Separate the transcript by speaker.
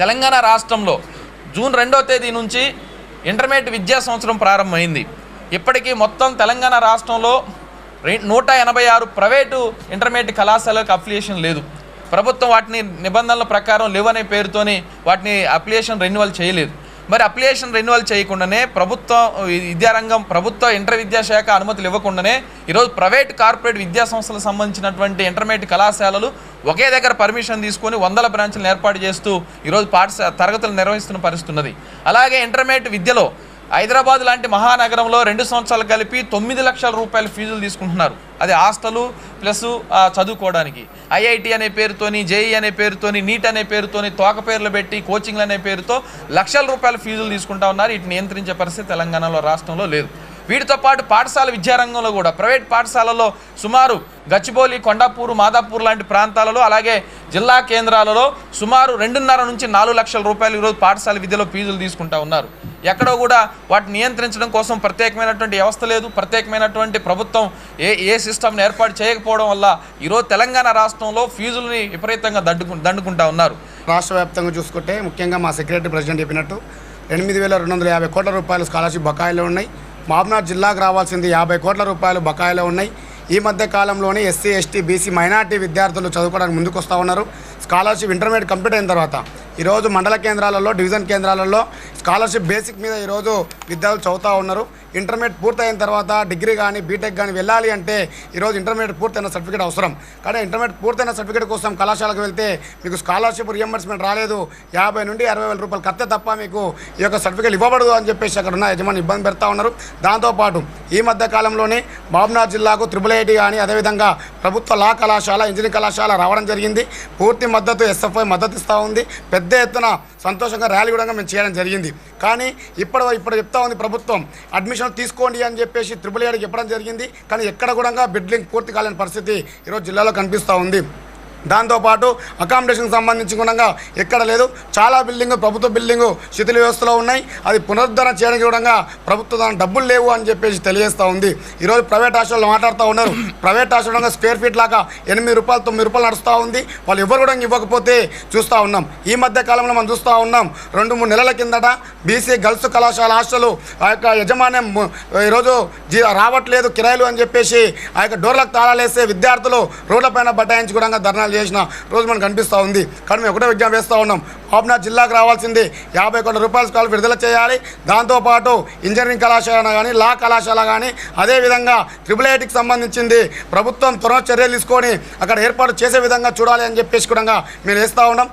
Speaker 1: తెలంగాణ రాష్ట్రంలో జూన్ రెండో తేదీ నుంచి ఇంటర్మీడియట్ విద్యా సంవత్సరం ప్రారంభమైంది. ఇప్పటికీ మొత్తం తెలంగాణ రాష్ట్రంలో నూట ఎనభై ఆరు ప్రైవేటు ఇంటర్మీడియట్ కళాశాలకు అఫిలియేషన్ లేదు. ప్రభుత్వం వాటిని నిబంధనల ప్రకారం లేవనే పేరుతోని వాటిని అప్లికేషన్ రెన్యువల్ చేయలేదు. మరి అప్లికేషన్ రెన్యువల్ చేయకుండానే ప్రభుత్వం విద్యారంగం ప్రభుత్వ ఇంటర్ విద్యాశాఖ అనుమతులు ఇవ్వకుండానే ఈరోజు ప్రైవేట్ కార్పొరేట్ విద్యా సంస్థలకు సంబంధించినటువంటి ఇంటర్మీడియట్ కళాశాలలు ఒకే దగ్గర పర్మిషన్ తీసుకొని వందల బ్రాంచ్లను ఏర్పాటు చేస్తూ ఈరోజు పాఠశా తరగతులు నిర్వహిస్తున్న పరిస్థితి ఉన్నది. అలాగే ఇంటర్మీడియట్ విద్యలో హైదరాబాద్ లాంటి మహానగరంలో రెండు సంవత్సరాలు కలిపి తొమ్మిది లక్షల రూపాయల ఫీజులు తీసుకుంటున్నారు. అది హాస్టలు ప్లస్ చదువుకోవడానికి. ఐఐటి అనే పేరుతోని జేఈ అనే పేరుతోని నీట్ అనే పేరుతోని తోక పేర్లు పెట్టి కోచింగ్లు అనే పేరుతో లక్షల రూపాయల ఫీజులు తీసుకుంటా ఉన్నారు. వీటిని నియంత్రించే పరిస్థితి తెలంగాణలో రాష్ట్రంలో లేదు. వీటితో పాటు పాఠశాల విద్యారంగంలో కూడా ప్రైవేట్ పాఠశాలలో సుమారు గచ్చిబౌలి కొండాపూరు మాదాపూర్ లాంటి ప్రాంతాలలో అలాగే జిల్లా కేంద్రాలలో సుమారు రెండున్నర నుంచి నాలుగు లక్షల రూపాయలు ఈరోజు పాఠశాల విద్యలో ఫీజులు తీసుకుంటా ఉన్నారు. ఎక్కడో కూడా వాటిని నియంత్రించడం కోసం ప్రత్యేకమైనటువంటి వ్యవస్థ లేదు. ప్రత్యేకమైనటువంటి ప్రభుత్వం ఏ ఏ సిస్టమ్ని ఏర్పాటు చేయకపోవడం వల్ల ఈరోజు తెలంగాణ రాష్ట్రంలో ఫీజులని విపరీతంగా దడ్డుకు దండుకుంటా ఉన్నారు.
Speaker 2: రాష్ట్ర వ్యాప్తంగా చూసుకుంటే ముఖ్యంగా మా సెక్రటరీ ప్రెసిడెంట్ చెప్పినట్టు ఎనిమిది వేల రెండు వందల యాభై కోట్ల రూపాయలు స్కాలర్షిప్ బకాయిలు ఉన్నాయి. మహబూబ్నాథ్ జిల్లాకు రావాల్సింది యాభై కోట్ల రూపాయలు బకాయిలు ఉన్నాయి. ఈ మధ్య కాలంలోనే ఎస్సీ ఎస్టీ బీసీ మైనార్టీ విద్యార్థులు చదువుకోవడానికి ముందుకు వస్తూ ఉన్నారు. స్కాలర్షిప్ ఇంటర్మీడియట్ కంప్లీట్ అయిన తర్వాత ఈరోజు మండల కేంద్రాలలో డివిజన్ కేంద్రాలలో స్కాలర్షిప్ బేసిక్ మీద ఈరోజు విద్యార్థులు చదువుతూ ఉన్నారు. ఇంటర్మీడియట్ పూర్తయిన తర్వాత డిగ్రీ కానీ బీటెక్ కానీ వెళ్ళాలి అంటే ఈరోజు ఇంటర్మీడియట్ పూర్తయిన సర్టిఫికేట్ అవసరం. కానీ ఇంటర్మీడియట్ పూర్తయిన సర్టిఫికేట్ కోసం కళాశాలకు వెళ్తే మీకు స్కాలర్షిప్ రియంబర్స్మెంట్ రాలేదు. యాభై నుండి అరవై వేల రూపాయలు కడితే తప్ప మీకు ఈ యొక్క సర్టిఫికేట్ ఇవ్వబడదు అని చెప్పేసి అక్కడ ఉన్న యజమాని ఇబ్బంది పెడతా ఉన్నారు. దాంతోపాటు ఈ మధ్య కాలంలోనే బాబునాథ్ జిల్లాకు త్రిబుల్ ఐటీ కానీ అదేవిధంగా ప్రభుత్వ లా కళాశాల ఇంజనీరింగ్ కళాశాల రావడం జరిగింది. పూర్తి మద్దతు ఎస్ఎఫ్ఐ మద్దతు ఇస్తూ ఉంది. పెద్ద ఎత్తున సంతోషంగా ర్యాలీ కూడా మేము చేయడం జరిగింది. కానీ ఇప్పుడు ఇప్పుడు చెప్తా ఉంది ప్రభుత్వం అడ్మిషన్ తీసుకోండి అని చెప్పేసి త్రిపుల్ ఏడికి చెప్పడం జరిగింది. కానీ ఎక్కడ కూడా బిడ్లింగ్ పూర్తి కాలేని పరిస్థితి ఈరోజు జిల్లాలో కనిపిస్తూ ఉంది. దాంతోపాటు అకామిడేషన్కి సంబంధించి కూడా ఎక్కడ లేదు. చాలా బిల్డింగ్ ప్రభుత్వ బిల్డింగు శిథిల వ్యవస్థలో ఉన్నాయి. అది పునరుద్ధరణ చేయడానికి కూడా ప్రభుత్వ దాని డబ్బులు లేవు అని చెప్పేసి తెలియజేస్తూ ఉంది. ఈరోజు ప్రైవేట్ హాస్టల్లో మాట్లాడుతూ ఉన్నారు. ప్రైవేట్ హాస్టల్ స్క్వేర్ ఫీట్ లాగా ఎనిమిది రూపాయలు తొమ్మిది రూపాయలు నడుస్తూ ఉంది. వాళ్ళు ఎవరు కూడా ఇవ్వకపోతే చూస్తూ ఉన్నాం. ఈ మధ్య కాలంలో మనం చూస్తూ ఉన్నాం. రెండు మూడు నెలల కిందట బీసీ గర్ల్స్ కళాశాల హాస్టల్ ఆ యొక్క యజమాన్యం ఈరోజు జీ రావట్లేదు కిరాయిలు అని చెప్పేసి ఆ యొక్క డోర్లకు తాళాలేసే విద్యార్థులు రోడ్లపైన బటాయించి కూడా ప్రయత్నాలు చేసిన రోజు మనకు కనిపిస్తూ ఉంది. కానీ మేము ఒకటే విజ్ఞప్తి వేస్తూ ఉన్నాం. పాపనాథ్ జిల్లాకు రావాల్సింది యాభై కోట్ల రూపాయల స్కాల్ విడుదల చేయాలి. దాంతోపాటు ఇంజనీరింగ్ కళాశాల కానీ లా కళాశాల కానీ అదేవిధంగా ట్రిపుల్ ఐటీకి సంబంధించింది ప్రభుత్వం త్వరగా చర్యలు తీసుకొని అక్కడ ఏర్పాటు చేసే విధంగా చూడాలి అని చెప్పేసి కూడా మేము వేస్తూ ఉన్నాం.